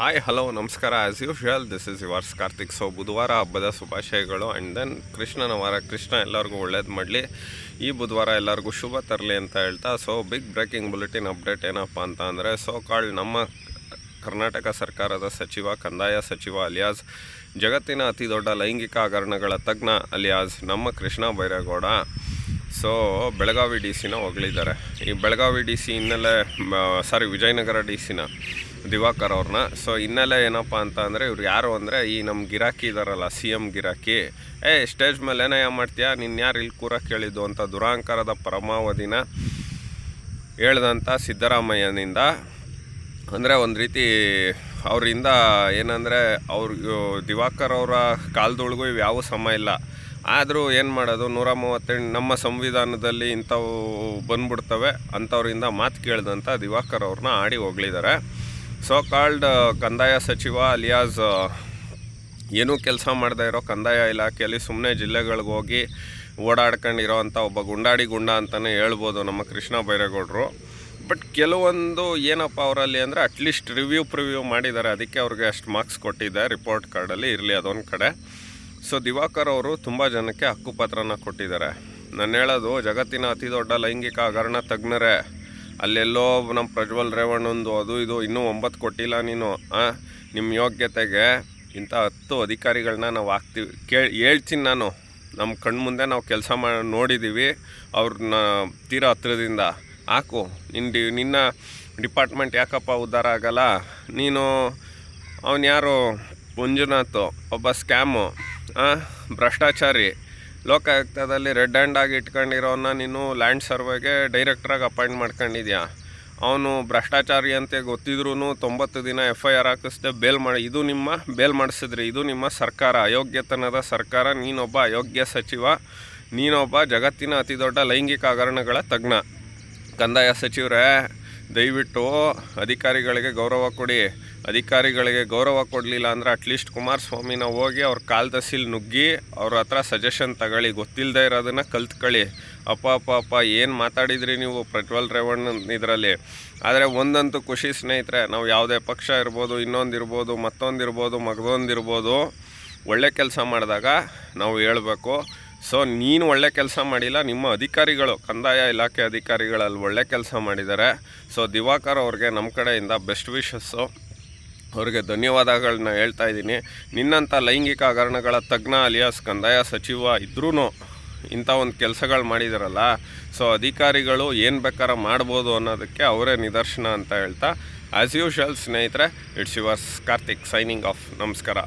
Hi hello ನಮಸ್ಕಾರ. As usual this is yours Karthik so ಬುಧವಾರ ಹಬ್ಬದ ಶುಭಾಶಯಗಳು. ಆ್ಯಂಡ್ ದೆನ್ ಕೃಷ್ಣನ ವಾರ. ಕೃಷ್ಣ ಎಲ್ಲರಿಗೂ ಒಳ್ಳೇದು ಮಾಡಲಿ. ಈ ಬುಧವಾರ ಎಲ್ಲರಿಗೂ ಶುಭ ತರಲಿ ಅಂತ ಹೇಳ್ತಾ so big breaking bulletin update ಏನಪ್ಪ ಅಂತ ಅಂದರೆ ಸೊ ಕಾಲ್ಡ್ ನಮ್ಮ ಕರ್ನಾಟಕ ಸರ್ಕಾರದ ಸಚಿವ, ಕಂದಾಯ ಸಚಿವ ಅಲಿಯಾಸ್, ಜಗತ್ತಿನ ಅತಿದೊಡ್ಡ ಲೈಂಗಿಕ ಹಗರಣಗಳ ತಜ್ಞ ಅಲಿಯಾಸ್, ನಮ್ಮ ಕೃಷ್ಣ ಬೈರೇಗೌಡ ಸೊ, ಬೆಳಗಾವಿ ಡಿ ಸಿನ ಹೊಗಳಿದ್ದಾರೆ. ಈ ಬೆಳಗಾವಿ ಡಿ ಸಿ ಹಿನ್ನೆಲೆ ಸಾರಿ ವಿಜಯನಗರ ಡಿ ಸಿನ ದಿವಾಕರ್ ಅವ್ರನ್ನ. ಸೊ, ಹಿನ್ನೆಲೆ ಏನಪ್ಪ ಅಂತ ಅಂದರೆ, ಇವ್ರು ಯಾರು ಅಂದರೆ, ಈ ನಮ್ಮ ಗಿರಾಕಿ ಇದಾರಲ್ಲ, ಸಿ ಎಂ ಗಿರಾಕಿ. ಏ, ಸ್ಟೇಜ್ ಮೇಲೆ ಏನಯ್ಯ ಮಾಡ್ತೀಯಾ? ನಿನ್ನ ಯಾರು ಇಲ್ಲಿ ಕೂರಕ್ಕೆ ಕೇಳಿದ್ದು ಅಂತ ದುರಾಂಕಾರದ ಪರಮಾವಧಿನ ಹೇಳ್ದಂಥ ಸಿದ್ದರಾಮಯ್ಯನಿಂದ. ಅಂದರೆ, ಒಂದು ರೀತಿ ಅವರಿಂದ ಏನಂದರೆ ಅವ್ರಿಗೂ ದಿವಾಕರ್ ಅವರ ಕಾಲದೊಳಗೂ ಇವು ಯಾವ ಸಮ ಇಲ್ಲ. ಆದರೂ ಏನು ಮಾಡೋದು, ನೂರ ಮೂವತ್ತೆಂಟು ನಮ್ಮ ಸಂವಿಧಾನದಲ್ಲಿ ಇಂಥವು ಬಂದ್ಬಿಡ್ತವೆ ಅಂಥವ್ರಿಂದ ಮಾತು ಕೇಳಿದಂಥ ದಿವಾಕರ್ ಅವ್ರನ್ನ ಆಡಿ ಹೋಗ್ಲಿದ್ದಾರೆ ಸೊ ಕಾಲ್ಡ್ ಕಂದಾಯ ಸಚಿವ ಅಲಿಯಾಸ್ ಏನೂ ಕೆಲಸ ಮಾಡದೇ ಇರೋ ಕಂದಾಯ ಇಲಾಖೆಯಲ್ಲಿ ಸುಮ್ಮನೆ ಜಿಲ್ಲೆಗಳಿಗೆ ಹೋಗಿ ಓಡಾಡ್ಕೊಂಡಿರೋ ಅಂಥ ಒಬ್ಬ ಗುಂಡಾಡಿ ಗುಂಡ ಅಂತಲೇ ಹೇಳ್ಬೋದು ನಮ್ಮ ಕೃಷ್ಣ ಬೈರೇಗೌಡರು. ಬಟ್ ಕೆಲವೊಂದು ಏನಪ್ಪ ಅವರಲ್ಲಿ ಅಂದರೆ ಅಟ್ಲೀಸ್ಟ್ ರಿವ್ಯೂ ಪ್ರಿವ್ಯೂ ಮಾಡಿದ್ದಾರೆ. ಅದಕ್ಕೆ ಅವ್ರಿಗೆ ಅಷ್ಟು ಮಾರ್ಕ್ಸ್ ಕೊಟ್ಟಿದ್ದೆ. ರಿಪೋರ್ಟ್ ಕಾರ್ಡಲ್ಲಿ ಇರಲಿ ಅದೊಂದು ಕಡೆ. ಸೊ ದಿವಾಕರ್ ಅವರು ತುಂಬ ಜನಕ್ಕೆ ಹಕ್ಕುಪತ್ರನ ಕೊಟ್ಟಿದ್ದಾರೆ. ನಾನು ಹೇಳೋದು, ಜಗತ್ತಿನ ಅತಿ ದೊಡ್ಡ ಲೈಂಗಿಕ ಹಗರಣ ತಜ್ಞರೇ. ಅಲ್ಲೆಲ್ಲೋ ನಮ್ಮ ಪ್ರಜ್ವಲ್ ರೇವಣ್ಣಂದು ಅದು ಇದು, ಇನ್ನೂ ಒಂಬತ್ತು ಕೊಟ್ಟಿಲ್ಲ ನೀನು ನಿಮ್ಮ ಯೋಗ್ಯತೆಗೆ ಇಂಥ ಹತ್ತು ಅಧಿಕಾರಿಗಳನ್ನ ನಾವು ಹಾಕ್ತೀವಿ. ಕೇಳಿ, ಹೇಳ್ತೀನಿ ನಾನು. ನಮ್ಮ ಕಣ್ಮುಂದೆ ನಾವು ಕೆಲಸ ಮಾಡಿ ನೋಡಿದ್ದೀವಿ ಅವ್ರನ್ನ ತೀರ ಹತ್ರದಿಂದ. ಹಾಕು ನಿನ್ನ ಡಿ, ನಿನ್ನ ಡಿಪಾರ್ಟ್ಮೆಂಟ್ ಯಾಕಪ್ಪ ಉದ್ಧಾರ ಆಗಲ್ಲ? ನೀನು, ಅವನು ಯಾರು? ಮಂಜುನಾಥ್, ಒಬ್ಬ ಸ್ಕ್ಯಾಮು. ಭ್ರಷ್ಟಾಚಾರಿ. ಲೋಕಾಯುಕ್ತದಲ್ಲಿ ರೆಡ್ ಹ್ಯಾಂಡ್ ಆಗಿ ಇಟ್ಕೊಂಡಿರೋನ್ನ ನೀನು ಲ್ಯಾಂಡ್ ಸರ್ವೆಗೆ ಡೈರೆಕ್ಟ್ರಾಗಿ ಅಪಾಯಿಂಟ್ ಮಾಡ್ಕೊಂಡಿದ್ಯಾ? ಅವನು ಭ್ರಷ್ಟಾಚಾರಿ ಅಂತ ಗೊತ್ತಿದ್ರೂ ತೊಂಬತ್ತು ದಿನ ಎಫ್ ಐ ಆರ್ ಹಾಕಿಸ್ದೆ ಬೇಲ್ ಮಾಡಿ, ಇದು ನಿಮ್ಮ ಬೇಲ್ ಮಾಡಿಸಿದ್ರಿ, ಇದು ನಿಮ್ಮ ಸರ್ಕಾರ, ಅಯೋಗ್ಯತನದ ಸರ್ಕಾರ, ನೀನೊಬ್ಬ ಅಯೋಗ್ಯ ಸಚಿವ, ನೀನೊಬ್ಬ ಜಗತ್ತಿನ ಅತಿ ದೊಡ್ಡ ಲೈಂಗಿಕ ಹಗರಣಗಳ ತಜ್ಞ. ಕಂದಾಯ ಸಚಿವರೇ, ದಯವಿಟ್ಟು ಅಧಿಕಾರಿಗಳಿಗೆ ಗೌರವ ಕೊಡಿ. ಅಧಿಕಾರಿಗಳಿಗೆ ಗೌರವ ಕೊಡಲಿಲ್ಲ ಅಂದರೆ ಅಟ್ಲೀಸ್ಟ್ ಕುಮಾರಸ್ವಾಮಿನ ಹೋಗಿ ಅವ್ರ ಕಾಲ್ ದಸಿಲ್ ನುಗ್ಗಿ ಅವ್ರ ಹತ್ರ ಸಜೆಷನ್ ತಗೊಳ್ಳಿ. ಗೊತ್ತಿಲ್ಲದೆ ಇರೋದನ್ನು ಕಲ್ತ್ಕೊಳ್ಳಿ. ಅಪ್ಪ ಅಪ್ಪ ಅಪ್ಪ, ಏನು ಮಾತಾಡಿದ್ರಿ ನೀವು ಪ್ರಜ್ವಲ್ ರೇವಣ್ಣ ಇದರಲ್ಲಿ? ಆದರೆ ಒಂದಂತೂ ಖುಷಿ ಸ್ನೇಹಿತರೆ, ನಾವು ಯಾವುದೇ ಪಕ್ಷ ಇರ್ಬೋದು, ಇನ್ನೊಂದು ಇರ್ಬೋದು, ಮತ್ತೊಂದು ಇರ್ಬೋದು, ಮಗದೊಂದು ಇರ್ಬೋದು, ಒಳ್ಳೆ ಕೆಲಸ ಮಾಡಿದಾಗ ನಾವು ಹೇಳಬೇಕು. ಸೊ ನೀನು ಒಳ್ಳೆ ಕೆಲಸ ಮಾಡಿಲ್ಲ, ನಿಮ್ಮ ಅಧಿಕಾರಿಗಳು, ಕಂದಾಯ ಇಲಾಖೆ ಅಧಿಕಾರಿಗಳಲ್ಲಿ ಒಳ್ಳೆ ಕೆಲಸ ಮಾಡಿದ್ದಾರೆ. ಸೊ ದಿವಾಕರ್ ಅವ್ರಿಗೆ ನಮ್ಮ ಕಡೆಯಿಂದ ಬೆಸ್ಟ್ ವಿಶಸ್ಸು ಅವ್ರಿಗೆ ಧನ್ಯವಾದಗಳನ್ನ ಹೇಳ್ತಾ ಇದ್ದೀನಿ. ನಿನ್ನಂಥ ಲೈಂಗಿಕ ಹಗರಣಗಳ ತಜ್ಞ ಅಲಿಯಾಸ್ ಕಂದಾಯ ಸಚಿವ ಇದ್ರೂ ಇಂಥ ಒಂದು ಕೆಲಸಗಳು ಮಾಡಿದಾರಲ್ಲ, ಸೊ ಅಧಿಕಾರಿಗಳು ಏನು ಬೇಕಾರ ಮಾಡ್ಬೋದು ಅನ್ನೋದಕ್ಕೆ ಅವರೇ ನಿದರ್ಶನ ಅಂತ ಹೇಳ್ತಾ ಆ್ಯಸ್ ಯೂಶಲ್ ಸ್ನೇಹಿತರೆ it's yours Karthik signing off ನಮಸ್ಕಾರ.